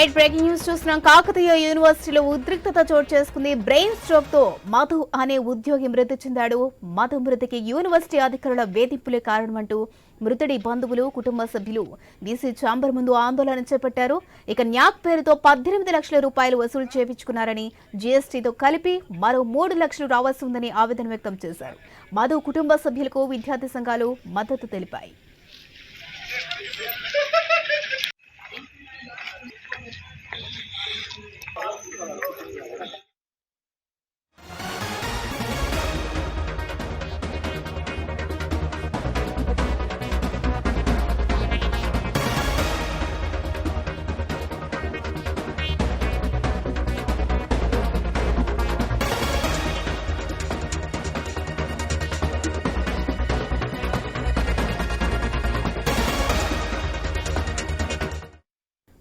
Right breaking news చూస్తున్నాం. కాకతీయ యూనివర్సిటీలో ఉద్రిక్తత చోటు చేసుకుంది. బ్రెయిన్ స్ట్రోక్తో మధు అనే ఉద్యోగి మృతి చెందాడు. మధు మృతికి యూనివర్సిటీ అధికారుల వేధింపులే కారణమంటూ మృతుడి బంధువులు కుటుంబ సభ్యులు బీసీ ఛాంబర్ ముందు ఆందోళన చేపట్టారు. ఇక న్యాక్ పేరుతో పద్దెనిమిది లక్షల రూపాయలు వసూలు చేపించుకున్నారని జీఎస్టీతో కలిపి మరో మూడు లక్షలు రావాల్సి ఉందని ఆవేదన వ్యక్తం చేశారు. మధు కుటుంబ సభ్యులకు విద్యార్థి సంఘాలు మద్దతు తెలిపాయి.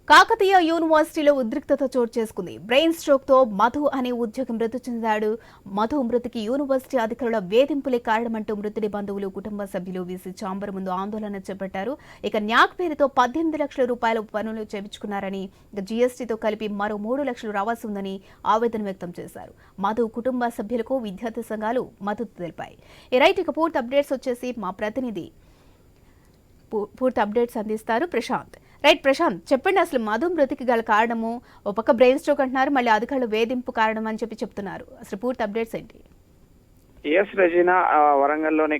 కాకతీయ యూనివర్సిటీలో ఉద్రిక్తత చోటు చేసుకుంది. బ్రెయిన్ స్ట్రోక్తో మధు అనే ఉద్యోగి మృతి చెందాడు. మధు మృతికి యూనివర్సిటీ అధికారుల వేధింపులే కారణమంటూ మృతుడి బంధువులు కుటుంబ సభ్యులు వీసీ చాంబర్ ముందు ఆందోళన చేపట్టారు. ఇక న్యాక్ పేరుతో పద్దెనిమిది లక్షల రూపాయల పనులు చేపించుకున్నారని జీఎస్టీతో కలిపి మరో మూడు లక్షలు రావాల్సి ఉందని ఆవేదన వ్యక్తం చేశారు. మధు కుటుంబ సభ్యులకు విద్యార్థి సంఘాలు మద్దతు తెలిపాయి. ఈ రైట్ ఇక పూర్తి అప్డేట్స్ వచ్చేసి మా ప్రతినిధి పూ- పూర్తి అప్డేట్స్ అందిస్తారు ప్రశాంత్. రైట్ ప్రశాంత్ చెప్పండి అసలు మధు మృతికి గల కారణము ఒక పక్క బ్రెయిన్ స్ట్రోక్ అంటున్నారు మళ్ళీ అధికారులు వేధింపు కారణం అని చెప్పి చెప్తున్నారు. అసలు పూర్తి అప్డేట్స్ ఏంటి? ఎస్ రెజీనా వరంగల్లోని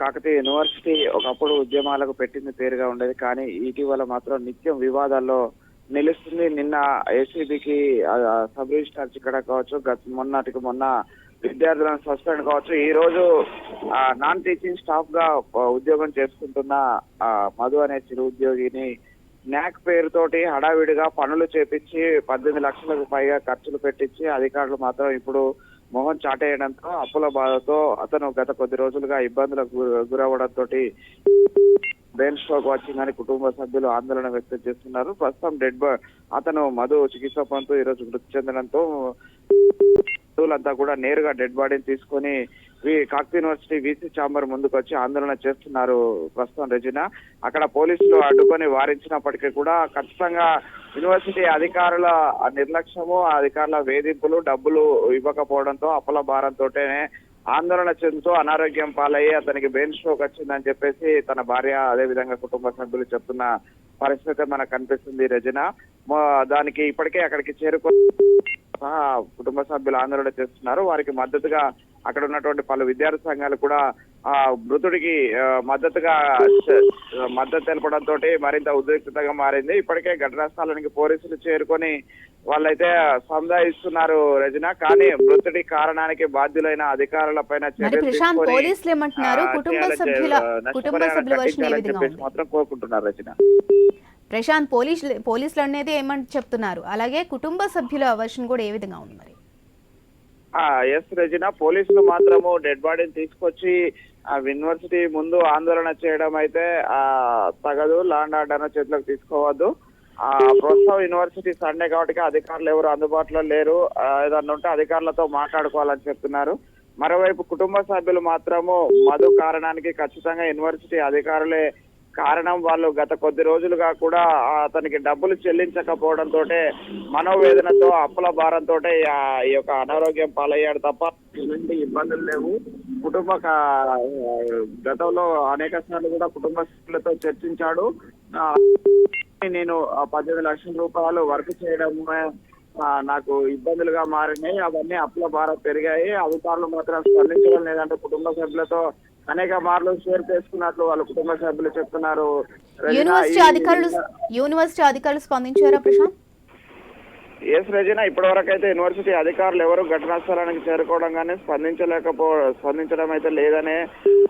కాకతీయ యూనివర్సిటీ ఒకప్పుడు ఉద్యమాలకు పెట్టింది పేరుగా ఉండేది. కానీ ఇటీవల మాత్రం నిత్యం వివాదాల్లో నిలుస్తుంది. నిన్న ఏసీబీకి సబ్ రిజిస్టార్ చిక్కడ కావచ్చు గత మొన్నటికి మొన్న విద్యార్థులను సస్పెండ్ కావచ్చు. ఈ రోజు నాన్ టీచింగ్ స్టాఫ్గా ఉద్యోగం చేసుకుంటున్న మధు అనే చిరు ఉద్యోగిని న్యాక్ పేరుతోటి హడావిడిగా పనులు చేపించి పద్దెనిమిది లక్షలకు పైగా ఖర్చులు పెట్టించి అధికారులు మాత్రం ఇప్పుడు మొహం చాటేయడంతో అప్పుల బాధతో అతను గత కొద్ది రోజులుగా ఇబ్బందులకు గుర- గురవడంతో బ్రెయిన్ స్ట్రోక్ వచ్చిందని కుటుంబ సభ్యులు ఆందోళన వ్యక్తం చేస్తున్నారు. ప్రస్తుతం డెడ్ బా అతను మధు చికిత్స పొందుతూ ఈ రోజు మృతి చెందడంతో బంధువులంతా కూడా నేరుగా డెడ్ బాడీని తీసుకొని వి- కాకతీయ యూనివర్సిటీ వీసీ ఛాంబర్ ముందుకు వచ్చి ఆందోళన చేస్తున్నారు ప్రస్తుతం రజిన. అక్కడ పోలీసులు అడ్డుకొని వారించినప్పటికీ కూడా ఖచ్చితంగా యూనివర్సిటీ అధికారుల నిర్లక్ష్యము అధికారుల వేధింపులు డబ్బులు ఇవ్వకపోవడంతో అప్పల భారంతోనే ఆందోళన చెందుతూ అనారోగ్యం పాలయ్యి అతనికి బ్రెయిన్ స్ట్రోక్ వచ్చిందని చెప్పేసి తన భార్య అదే విధంగా కుటుంబ సభ్యులు చెప్తున్న పరిస్థితి మనకు కనిపిస్తుంది రజన. దానికి ఇప్పటికే అక్కడికి చేరుకొని సహా కుటుంబ సభ్యులు ఆందోళన చేస్తున్నారు. వారికి మద్దతుగా అక్కడ ఉన్నటువంటి పలు విద్యార్థి సంఘాలు కూడా ఆ మృతుడికి మద్దతుగా మద్దతు తెలపడంతో మరింత ఉద్రిక్తతగా మారింది. ఇప్పటికే ఘటనా స్థలానికి పోలీసులు చేరుకొని వాళ్ళైతే సముదాయిస్తున్నారు రజన. కానీ మృతుడి కారణానికి బాధ్యులైన అధికారుల పైన మరి ప్రశాంత్ పోలీసులు ఏమంటున్నారు? కుటుంబ సభ్యుల కుటుంబ సభ్యుల వర్షన్ ఏ విధంగా ఉంది? మాత్రం కోరుకుంటున్నారు రచన ప్రశాంత్ పోలీస్ పోలీసులు అనేది ఏమని చెప్తున్నారు? అలాగే కుటుంబ సభ్యుల వర్షన్ కూడా ఏ విధంగా ఉంది మరి? ఎస్ రజన పోలీసులు మాత్రము డెడ్ బాడీని తీసుకొచ్చి యూనివర్సిటీ ముందు ఆందోళన చేయడం అయితే ఆ తగదు. లాండ్ ఆర్డర్ చేతిలోకి తీసుకోవద్దు. ఆ ప్రస్తుతం యూనివర్సిటీ సండే కాబట్టి అధికారులు ఎవరు అందుబాటులో లేరు. ఏదన్నా ఉంటే అధికారులతో మాట్లాడుకోవాలని చెప్తున్నారు. మరోవైపు కుటుంబ సభ్యులు మాత్రము మధు కారణానికి ఖచ్చితంగా యూనివర్సిటీ అధికారులే కారణం వాళ్ళు గత కొద్ది రోజులుగా కూడా అతనికి డబ్బులు చెల్లించకపోవడంతో మనోవేదనతో అప్పుల భారంతో ఈ యొక్క అనారోగ్యం పాలయ్యాడు తప్ప ఎలాంటి ఇబ్బందులు లేవు. కుటుంబ గతంలో అనేక సార్లు కూడా కుటుంబ సభ్యులతో చర్చించాడు. ఆ, నేను ఆ పద్దెనిమిది లక్షల రూపాయలు వర్క్ చేయడం నాకు ఇబ్బందులుగా మారినాయి. అవన్నీ అప్పుల భారం పెరిగాయి. అధికారులు మాత్రం స్పందించడం లేదంటే కుటుంబ సభ్యులతో అనేక మార్లు షేర్ చేసుకున్నట్లు వాళ్ళ కుటుంబ సభ్యులు చెప్తున్నారు. యూనివర్సిటీ అధికారులు యూనివర్సిటీ అధికారులు స్పందించారా ప్రశాంత్? ఎస్ రజన ఇప్పటి వరకు అయితే యూనివర్సిటీ అధికారులు ఎవరు ఘటనా స్థలానికి చేరుకోవడం కానీ స్పందించలేకపో స్పందించడం అయితే లేదనే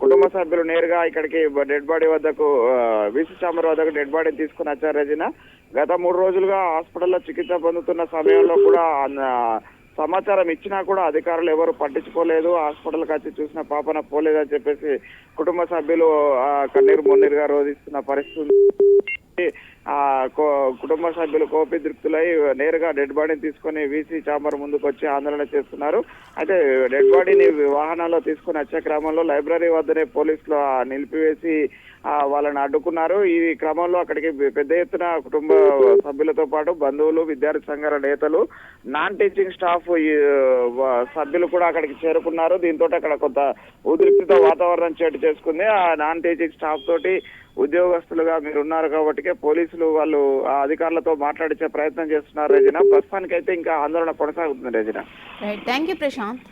కుటుంబ సభ్యులు నేరుగా ఇక్కడికి డెడ్ బాడీ వద్దకు విసి చాంబర్ వద్దకు డెడ్ బాడీ తీసుకుని వచ్చారు రజన. గత మూడు రోజులుగా హాస్పిటల్లో చికిత్స పొందుతున్న సమయంలో కూడా ఆ, సమాచారం ఇచ్చినా కూడా అధికారులు ఎవరు పట్టించుకోలేదు. హాస్పిటల్కి వచ్చి చూసిన పాపన పోలేదని చెప్పేసి కుటుంబ సభ్యులు ఆ, కన్నీరు మొన్నీరుగా రోధిస్తున్న పరిస్థితి. ఆ కుటుంబ సభ్యులు కోపిదృప్తులై నేరుగా డెడ్ బాడీని తీసుకొని వీసీ చాంబర్ ముందుకు వచ్చి ఆందోళన చేస్తున్నారు. అయితే డెడ్ బాడీని వాహనాల్లో తీసుకొని వచ్చే క్రమంలో లైబ్రరీ వద్దనే పోలీసులు నిలిపివేసి వాళ్ళని అడ్డుకున్నారు. ఈ క్రమంలో అక్కడికి పెద్ద ఎత్తున కుటుంబ సభ్యులతో పాటు బంధువులు విద్యార్థి సంఘాల నేతలు నాన్ టీచింగ్ స్టాఫ్ ఈ, సభ్యులు కూడా అక్కడికి చేరుకున్నారు. దీంతో అక్కడ కొంత ఉద్రిక్తత వాతావరణం చేటు చేసుకుంది. ఆ నాన్ టీచింగ్ స్టాఫ్ తోటి ఉద్యోగస్తులుగా మీరు ఉన్నారు కాబట్టి పోలీసులు వాళ్ళు ఆ అధికారులతో మాట్లాడించే ప్రయత్నం చేస్తున్నారు రజన? ప్రస్తుతానికైతే ఇంకా ఆందోళన కొనసాగుతుంది రజన? Thank you Prashanth